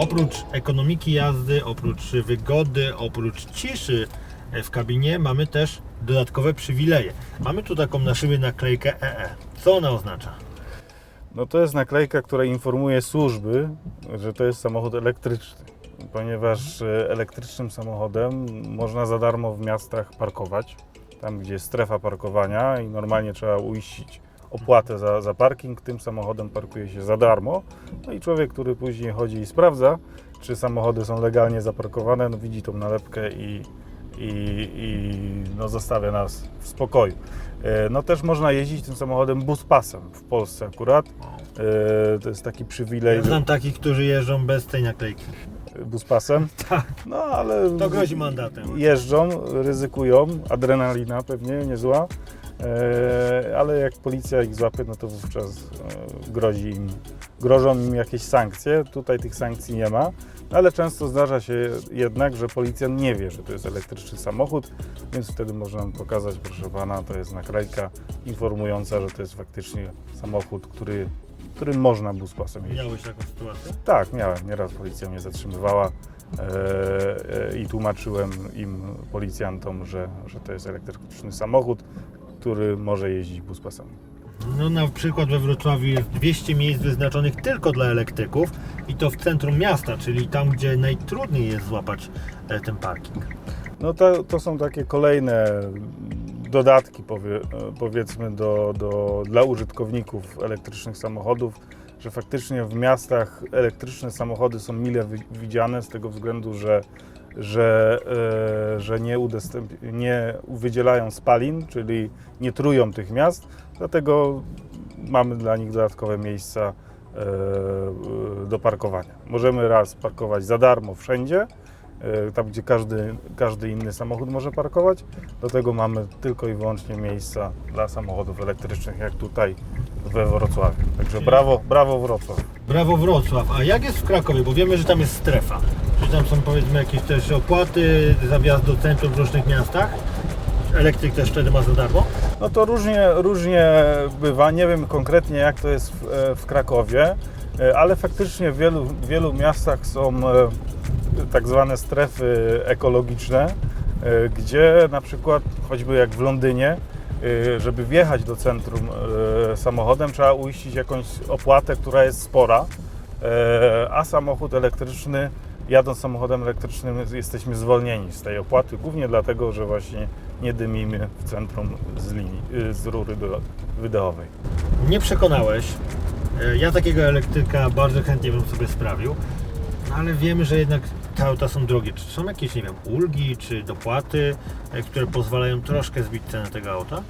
Oprócz ekonomiki jazdy, oprócz wygody, oprócz ciszy e, w kabinie mamy też dodatkowe przywileje. Mamy tu taką na szybie naklejkę EE. Co ona oznacza? No to jest naklejka, która informuje służby, że to jest samochód elektryczny, ponieważ e, elektrycznym samochodem można za darmo w miastach parkować, tam gdzie jest strefa parkowania i normalnie trzeba uiścić opłatę za, za parking, tym samochodem parkuje się za darmo. No i człowiek, który później chodzi i sprawdza, czy samochody są legalnie zaparkowane, no widzi tą nalepkę i, i, i no zostawia nas w spokoju. E, No też można jeździć tym samochodem buspasem w Polsce akurat. E, To jest taki przywilej Ja znam takich, którzy jeżdżą bez tej naklejki. buspasem. Tak. No ale To grozi mandatem. jeżdżą, ryzykują, adrenalina pewnie niezła. E, Ale jak policja ich złapie, no to wówczas e, grozi im, grożą im jakieś sankcje. Tutaj tych sankcji nie ma, ale często zdarza się jednak, że policjant nie wie, że to jest elektryczny samochód, więc wtedy można mu pokazać, proszę pana, to jest naklejka informująca, że to jest faktycznie samochód, który, którym można buspasem jeździć. Miałeś taką sytuację? Tak, miałem. Nieraz policja mnie zatrzymywała e, i tłumaczyłem im, policjantom, że, że to jest elektryczny samochód, który może jeździć buspasami. No na przykład we Wrocławiu jest 200 miejsc wyznaczonych tylko dla elektryków i to w centrum miasta, czyli tam, gdzie najtrudniej jest złapać e, ten parking. No to, to są takie kolejne dodatki, powie, e, powiedzmy, do, do, dla użytkowników elektrycznych samochodów, że faktycznie w miastach elektryczne samochody są mile wi- widziane z tego względu, że, że, e, że nie, udostęp- nie wydzielają spalin, czyli nie trują tych miast, dlatego mamy dla nich dodatkowe miejsca e, do parkowania. Możemy raz parkować za darmo wszędzie, e, tam gdzie każdy, każdy inny samochód może parkować. Do tego mamy tylko i wyłącznie miejsca dla samochodów elektrycznych, jak tutaj we Wrocławiu. Także brawo, brawo Wrocław. Brawo Wrocław, a jak jest w Krakowie? Bo wiemy, że tam jest strefa. Tam są powiedzmy jakieś też opłaty za wjazd do centrum w różnych miastach? Elektryk też wtedy ma za darmo? No to różnie, różnie bywa. Nie wiem konkretnie jak to jest w, e, w Krakowie, e, ale faktycznie w wielu, w wielu miastach są e, tak zwane strefy ekologiczne, gdzie na przykład choćby jak w Londynie, żeby wjechać do centrum samochodem, trzeba uiścić jakąś opłatę, która jest spora, a samochód elektryczny, jadąc samochodem elektrycznym, jesteśmy zwolnieni z tej opłaty, głównie dlatego, że właśnie nie dymimy w centrum z linii, y, z rury wydechowej. Nie przekonałeś. E, Ja takiego elektryka bardzo chętnie bym sobie sprawił, no ale wiemy, że jednak te auta są drogie. Czy są jakieś, nie wiem, ulgi czy dopłaty, e, które pozwalają troszkę zbić cenę tego auta?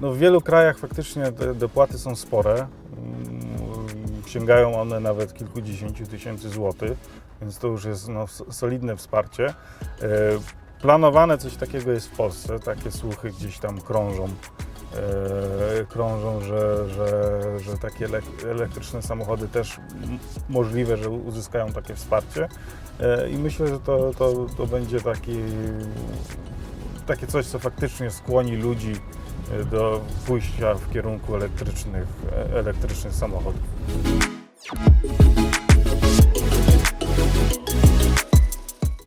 No w wielu krajach faktycznie te dopłaty są spore. Sięgają one nawet kilkudziesięciu tysięcy złotych, więc to już jest no, solidne wsparcie. E, Planowane coś takiego jest w Polsce, takie słuchy gdzieś tam krążą, e, krążą, że, że, że takie elek- elektryczne samochody też możliwe, że uzyskają takie wsparcie. E, I myślę, że to, to, to będzie taki, takie coś, co faktycznie skłoni ludzi E, do pójścia w kierunku elektrycznych, e, elektrycznych samochodów.